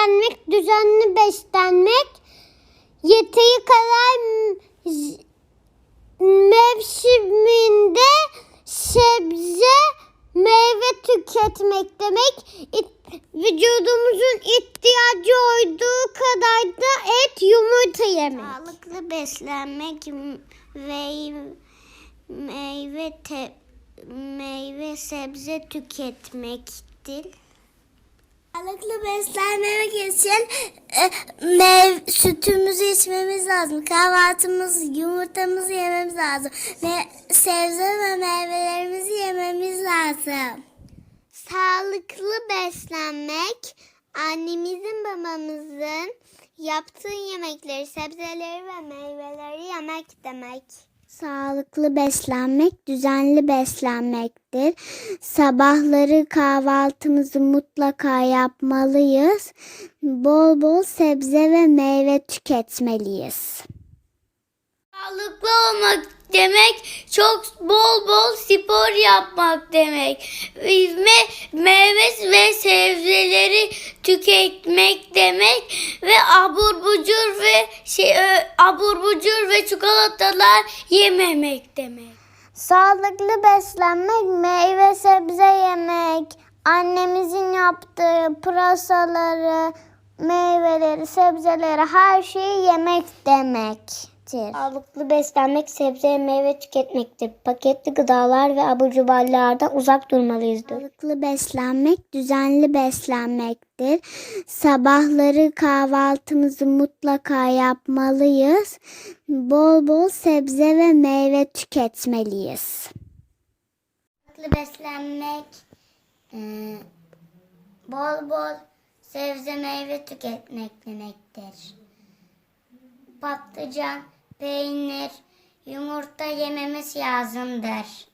beslenmek, düzenli beslenmek, yeteri kadar mevsiminde sebze, meyve tüketmek demek. İt- vücudumuzun ihtiyacı olduğu kadar da et, yumurta yemek. Sağlıklı beslenmek ve meyve te, meyve sebze tüketmektir. Sağlıklı beslenmek için e, mev, sütümüzü içmemiz lazım. Kahvaltımız, yumurtamızı yememiz lazım. Ve sebze ve meyvelerimizi yememiz lazım. Sağlıklı beslenmek annemizin babamızın yaptığı yemekleri, sebzeleri ve meyveleri yemek demek. Sağlıklı beslenmek düzenli beslenmektir. Sabahları kahvaltımızı mutlaka yapmalıyız. Bol bol sebze ve meyve tüketmeliyiz. Sağlıklı olmak demek çok bol bol spor yapmak demek. Ve meyve ve sebzeleri ve abur bucur ve şey ö, abur bucur ve çikolatalar yememek demek. Sağlıklı beslenmek, meyve sebze yemek, annemizin yaptığı pırasaları, meyveleri, sebzeleri her şeyi yemek demektir. Sağlıklı beslenmek, sebze, meyve tüketmektir. Paketli gıdalar ve abur cubarlardan uzak durmalıyız. Sağlıklı beslenmek, düzenli beslenmektir. Sabahları kahvaltımızı mutlaka yapmalıyız. Bol bol sebze ve meyve tüketmeliyiz. Sağlıklı beslenmek, e, bol bol sebze meyve tüketmek demektir. Patlıcan, peynir, yumurta yememiz lazımdır.